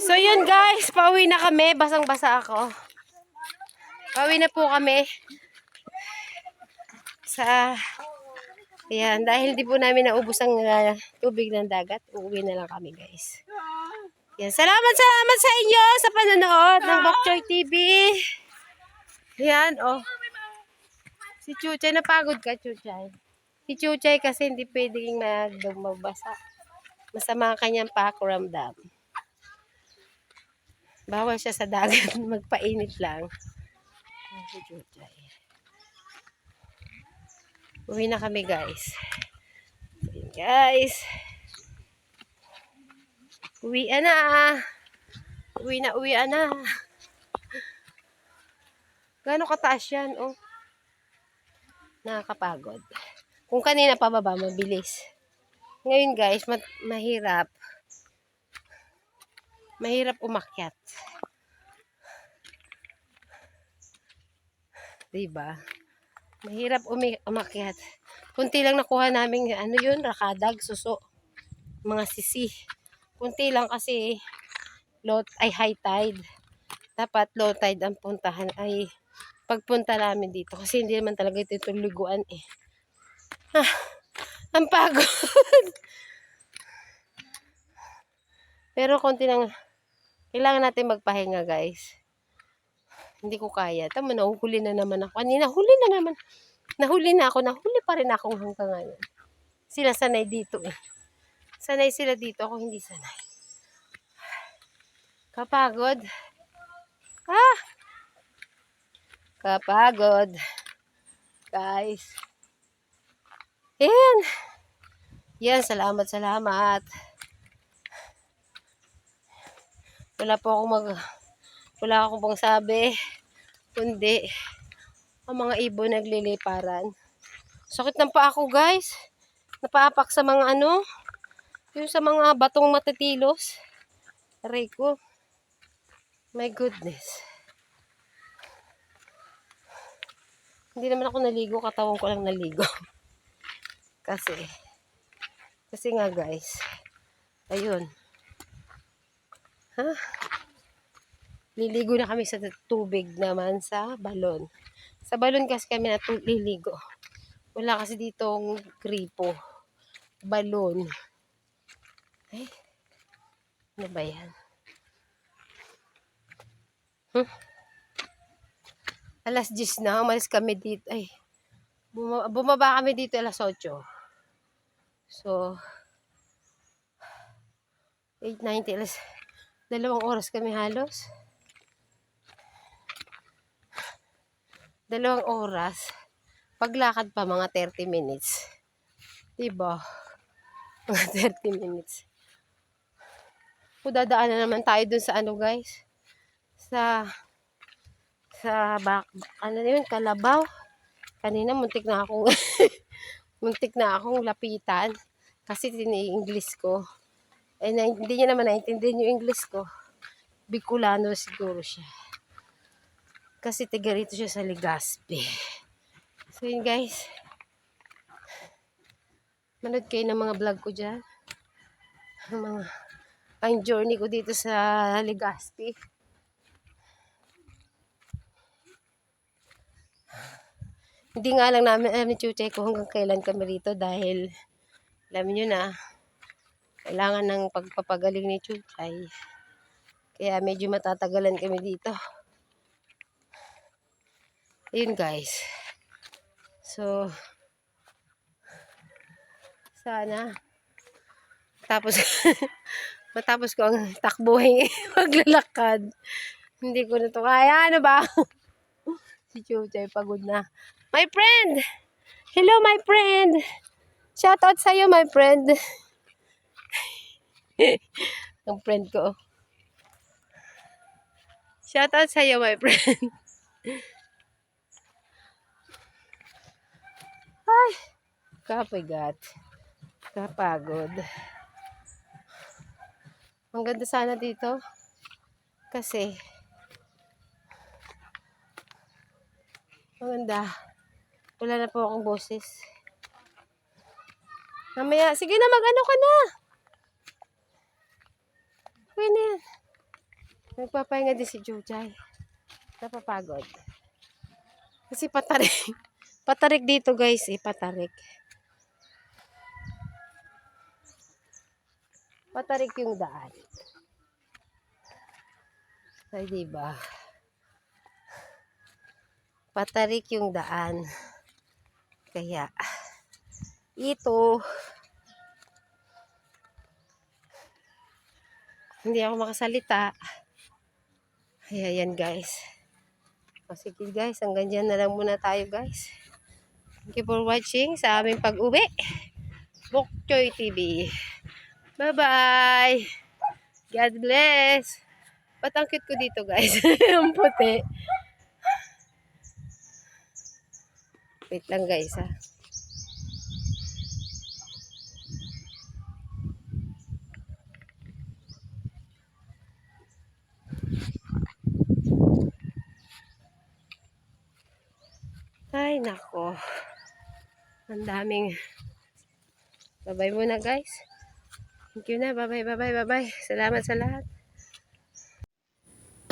So yun guys, pauwi na kami. Basang-basa ako. Pauwi na po kami. Sa... Ayan, dahil di po namin naubos ang ah, tubig ng dagat, uuwi na lang kami guys. Yan, salamat, salamat sa inyo sa panonood ng Bokchoy TV. Yan, oh. Si Chuchay, napagod ka, Chuchay. Si Chuchay kasi hindi pwedeng magdumabasa. Masama ang kanyang pakuramdam. Bawal siya sa dagat, magpainit lang. Uwi na kami, guys. Guys. Uwi na. Uwi na, uwi na. Gano'ng kataas yan, oh. Nakakapagod. Kung kanina pababa, mabilis. Ngayon, guys, ma- mahirap. Mahirap umakyat. Diba? Mahirap umi- umakyat. Kunti lang nakuha namin, ano yun, rakadag, suso. Mga sisi. Kunti lang kasi low, ay high tide. Dapat low tide ang puntahan ay pagpunta namin dito. Kasi hindi naman talaga ito itong liguan eh. Ah, ang pagod. Pero konti lang, kailangan natin magpahinga guys. Hindi ko kaya. Tama, nahuhuli na naman ako. Kanina, huli na naman. Nahuli na ako. Nahuli pa rin ako hanggang ngayon. Sila sanay dito eh. Sanay sila dito. Ako hindi sanay. Kapagod. Ah! Kapagod. Guys. Yan. Yan, salamat, salamat. Wala po akong mag... Wala akong pang sabi. Kundi, ang mga ibon nagliliparan. Sakit ng paa ko, guys. Napaapak sa mga ano, yung sa mga batong matatilos. Aray ko. My goodness. Hindi naman ako naligo, katawan ko lang naligo. kasi, kasi nga guys, ayun. Ha? Liligo na kami sa tubig naman sa balon. Sa balon kasi kami natuliligo. Wala kasi ditong gripo. Balon. Ay, ano ba yan? Hmm? Alas 10 na, umalis kami dito. Ay, bumaba, bumaba kami dito alas 8. So, 8.90, alas, dalawang oras kami halos. Dalawang oras. Paglakad pa mga 30 minutes. Diba? Mga 30 minutes. Dadaan na naman tayo dun sa ano guys. Sa sa bak, ano yun, kalabaw. Kanina muntik na akong muntik na akong lapitan kasi tini-English ko. Eh, na, hindi niya naman naintindihan yung English ko. Bicolano siguro siya. Kasi tiga rito siya sa Legazpi. So yun guys. Manood kayo ng mga vlog ko dyan. Ang mga ang journey ko dito sa Legazpi. Hindi nga lang namin alam Chuchay kung hanggang kailan kami rito dahil alam niyo na kailangan ng pagpapagaling ni Chuchay. Kaya medyo matatagalan kami dito. Ayun guys. So, sana tapos matapos ko ang takbuhin maglalakad. Hindi ko na to kaya. Ano ba? si Chuchay pagod na. My friend! Hello, my friend! Shout out sa'yo, my friend. ang friend ko. Shout out sa'yo, my friend. Ay, kapagat. Kapagod. Ang ganda sana dito. Kasi, maganda. Wala na po akong boses. Mamaya, sige na, mag-ano ka na. Okay na yan. Nagpapahinga din si Jujay. Napapagod. Kasi patarik. Patarik dito guys eh, patarik. Patarik yung daan. Ay, diba? Patarik yung daan. Kaya, ito, hindi ako makasalita. Kaya yan guys. O sige guys, hanggang dyan na lang muna tayo guys. Thank you for watching sa aming pag-uwi. Bokchoy TV. Bye-bye! God bless! Ba't cute ko dito guys? ang puti. Wait lang guys ha. Ay, nako. Ang daming. Bye-bye muna, guys. Thank you na. Bye-bye, bye-bye, bye-bye. Salamat sa lahat.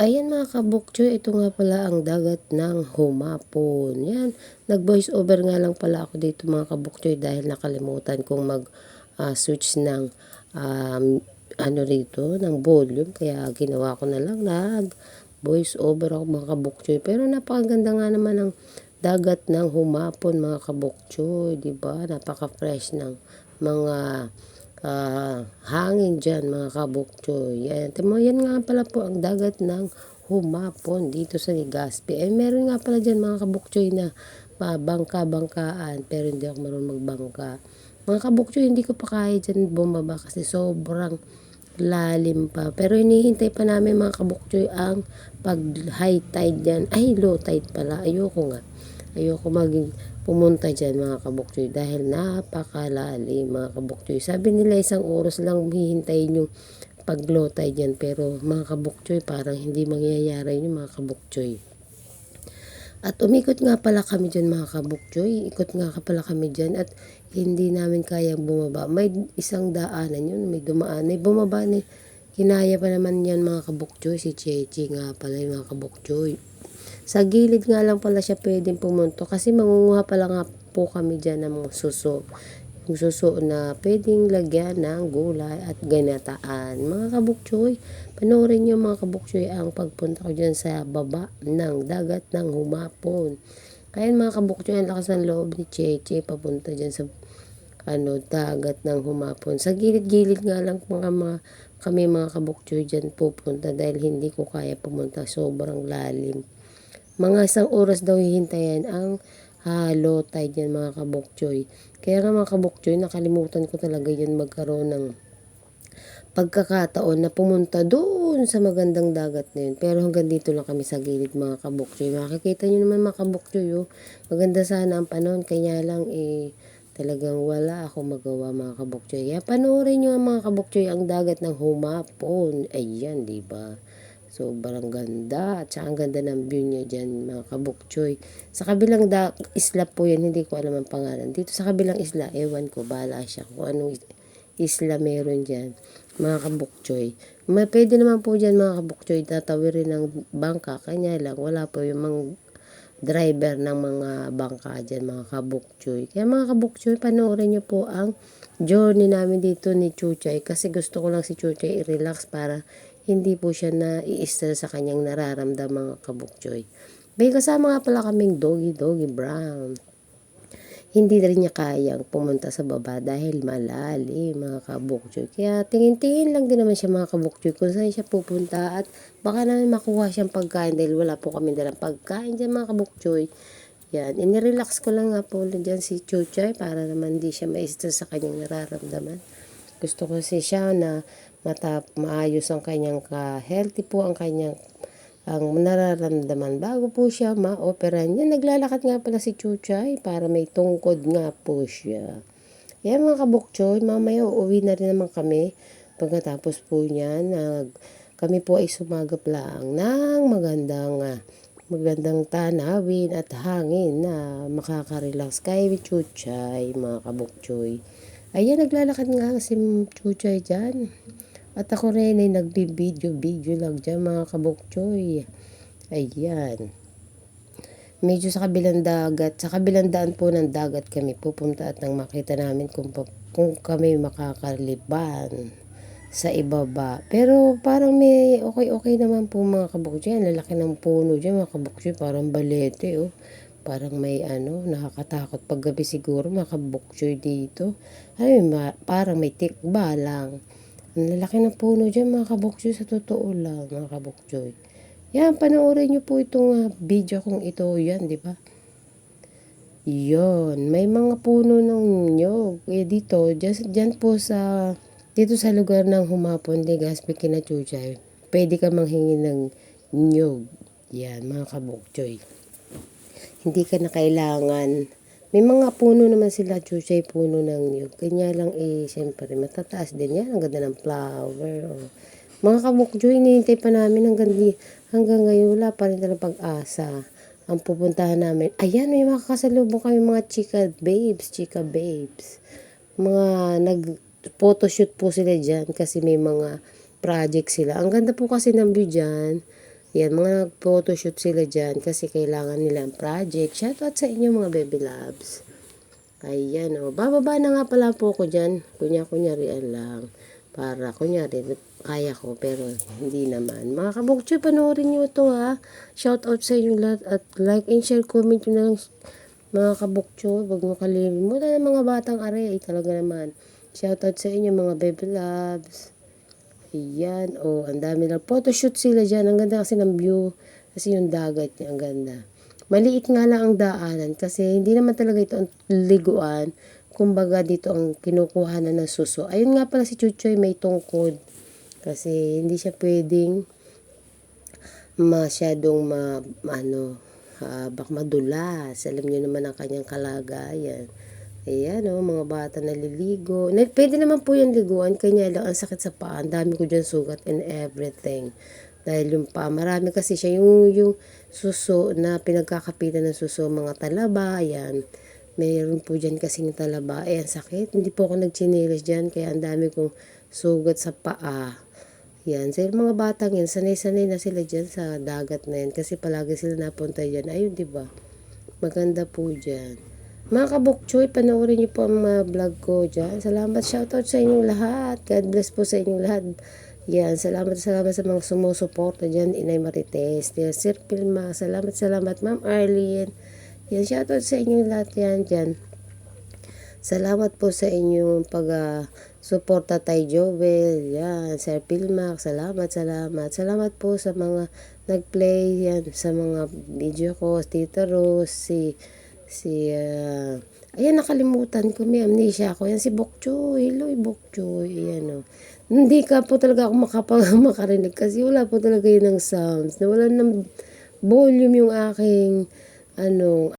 Ayan mga kabukchoy, ito nga pala ang dagat ng humapon. Yan, nag-voice over nga lang pala ako dito mga kabukchoy dahil nakalimutan kong mag-switch ng um, ano rito, ng volume. Kaya ginawa ko na lang nag voice over ako mga kabukchoy. Pero napakaganda nga naman ng dagat ng humapon mga kabukchoy, di ba? Napaka-fresh ng mga ah, hangin dyan mga kabukchoy. Yan. Tamo, yan nga pala po ang dagat ng humapon dito sa Legazpi. Eh, meron nga pala dyan mga kabukchoy na ah, bangka-bangkaan pero hindi ako marunong magbangka. Mga kabukchoy, hindi ko pa kaya dyan bumaba kasi sobrang lalim pa. Pero hinihintay pa namin mga kabukchoy ang pag high tide dyan. Ay, low tide pala. Ayoko nga. Ayoko maging pumunta dyan mga kabukchoy dahil napakalalim mga kabukchoy. Sabi nila isang oras lang hihintayin yung pag low tide dyan pero mga kabukchoy parang hindi mangyayari yung mga kabukchoy. At umikot nga pala kami dyan mga kabukchoy. Ikot nga pala kami dyan at hindi namin kayang bumaba. May isang daanan yun, may dumaan. May bumaba ni Kinaya pa naman yan mga kabukchoy. Si Chechi nga pala yung mga kabukchoy. Sa gilid nga lang pala siya pwedeng pumunto kasi mangunguha pala nga po kami dyan ng suso. Yung suso na pwedeng lagyan ng gulay at ganataan. Mga kabukchoy, panoorin nyo mga kabukchoy ang pagpunta ko dyan sa baba ng dagat ng humapon. Kaya mga kabukchoy, ang lakas ng loob ni Cheche papunta dyan sa ano, dagat ng humapon. Sa gilid-gilid nga lang mga, mga kami mga kabukchoy dyan pupunta dahil hindi ko kaya pumunta. Sobrang lalim. Mga isang oras daw hihintayin ang halo tide yan mga kabukchoy. Kaya nga mga kabukchoy, nakalimutan ko talaga yan magkaroon ng pagkakataon na pumunta doon sa magandang dagat na yun. Pero hanggang dito lang kami sa gilid mga kabukchoy. Makikita nyo naman mga kabukchoy, oh. maganda sana ang panahon. Kaya lang eh, talagang wala ako magawa mga kabukchoy. Kaya panoorin nyo mga kabukchoy ang dagat ng humapon. Ayan, di ba? Sobrang ganda. At saka ang ganda ng view niya dyan, mga kabukchoy. Sa kabilang da isla po yan, hindi ko alam ang pangalan. Dito sa kabilang isla, ewan ko, bala siya kung anong isla meron dyan. Mga kabukchoy. May, pwede naman po dyan mga kabukchoy, tatawirin ng bangka. Kanya lang, wala po yung mga driver ng mga bangka dyan, mga kabukchoy. Kaya mga kabukchoy, panoorin nyo po ang journey namin dito ni Chuchay kasi gusto ko lang si Chuchay i-relax para hindi po siya na i-stress sa kanyang nararamdam mga kabukchoy. May kasama nga pala kaming doggy doggy brown. Hindi rin niya kayang pumunta sa baba dahil malalim mga kabukchoy. Kaya tingin-tingin lang din naman siya mga kabukchoy kung saan siya pupunta at baka naman makuha siyang pagkain dahil wala po kami dalang pagkain dyan mga kabukchoy. Yan, inirelax ko lang nga po dyan si Chuchay para naman di siya ma-stress sa kanyang nararamdaman. Gusto ko kasi siya na matap maayos ang kanyang ka-healthy po ang kanyang ang nararamdaman bago po siya ma-operan. Yan, naglalakad nga pala si Chuchay para may tungkod nga po siya. Yan mga kabukchoy, mamaya uuwi na rin naman kami. Pagkatapos po niyan, nag, kami po ay sumagap lang ng magandang magandang tanawin at hangin na makaka-relax kay Chuchay, mga kabukchoy. Ayan, naglalakad nga si Chuchay dyan. At ako rin ay nagbibideo-video lang dyan mga kabukchoy. Ayan. Medyo sa kabilang dagat, sa kabilang daan po ng dagat kami pupunta at nang makita namin kung, kung kami makakaliban sa ibaba. Pero parang may okay-okay naman po mga kabukchoy. Ang lalaki ng puno dyan mga kabukchoy. Parang balete oh. Parang may ano, nakakatakot paggabi siguro mga kabukchoy dito. Ay, ma- parang may tikba lang. Ang lalaki ng puno dyan mga kabukchoy sa totoo lang mga kabukchoy. Yan, panoorin nyo po itong ah, video kong ito. Yan, di ba? Yon, may mga puno ng nyog. Eh, dito, just, dyan po sa, dito sa lugar ng Humapon, Legazpi, Kinachuchay, pwede ka manghingi ng nyog. Yan, mga kabukchoy. Hindi ka na kailangan. May mga puno naman sila, chuchay, puno ng nyog. Kanya lang eh, siyempre, matataas din yan. Ang ganda ng flower. Oh. Mga kabukchoy, hinihintay pa namin hanggang, di, hanggang ngayon. Wala pa rin talagang pag-asa ang pupuntahan namin. Ayan, may makakasalubong kami mga chika babes, chika babes. Mga nag-photoshoot po sila dyan kasi may mga project sila. Ang ganda po kasi ng view dyan. Yan, mga nag-photoshoot sila dyan kasi kailangan nila ang project. Shoutout sa inyo mga baby loves. Ayan, o. Bababa na nga pala po ako dyan. Kunya-kunyari lang. Para, kunyari, kaya ko, pero hindi naman. Mga kabukchoy, panoorin nyo ito ha. Shout out sa inyo lahat at like and share, comment nyo na lang mga kabukchoy. Huwag mo kalimutan ng mga batang are. Ay, talaga naman. Shout out sa inyo mga baby loves. Ayan, oh, ang dami lang. Photoshoot sila dyan. Ang ganda kasi ng view. Kasi yung dagat niya, ang ganda. Maliit nga lang ang daanan kasi hindi naman talaga ito ang liguan. Kumbaga dito ang kinukuha na ng suso. Ayun nga pala si Chuchoy may tungkod. Kasi hindi siya pwedeng masyadong ma, ano, ah, bak madulas. Alam niyo naman ang kanyang kalagayan. Ayan o, mga bata naliligo. Na, pwede naman po yung liguan, kanya lang ang sakit sa paa. Ang dami ko dyan sugat and everything. Dahil yung paa, marami kasi siya. Yung, yung suso na pinagkakapitan ng suso, mga talaba, ayan. Mayroon po dyan kasing talaba. Eh, ang sakit. Hindi po ako nagchinilis dyan, kaya ang dami kong sugat sa paa. Yan, sa mga batang yan, sanay-sanay na sila dyan sa dagat na yan kasi palagi sila napunta dyan. Ayun, di ba? Maganda po dyan. Mga kabukchoy, panoorin niyo po ang mga vlog ko dyan. Salamat, shoutout sa inyong lahat. God bless po sa inyong lahat. Yan, salamat, salamat sa mga sumusuporta dyan. Inay Marites, yan, Sir Pilma, salamat, salamat, Ma'am Arlene. Yan, shoutout sa inyong lahat yan dyan. Salamat po sa inyong pag ah, suporta tay Jovel, yan, Sir Pilmac, salamat, salamat. Salamat po sa mga nag-play yan, sa mga video ko, Tita Rose, si, si, ah, ayan, nakalimutan ko, may amnesia ako. Yan, si Bokchoy, hello, Bokchoy, ayan o. Hindi ka po talaga ako makapag makarinig kasi wala po talaga yun ng sounds. Nawala ng volume yung aking, ano,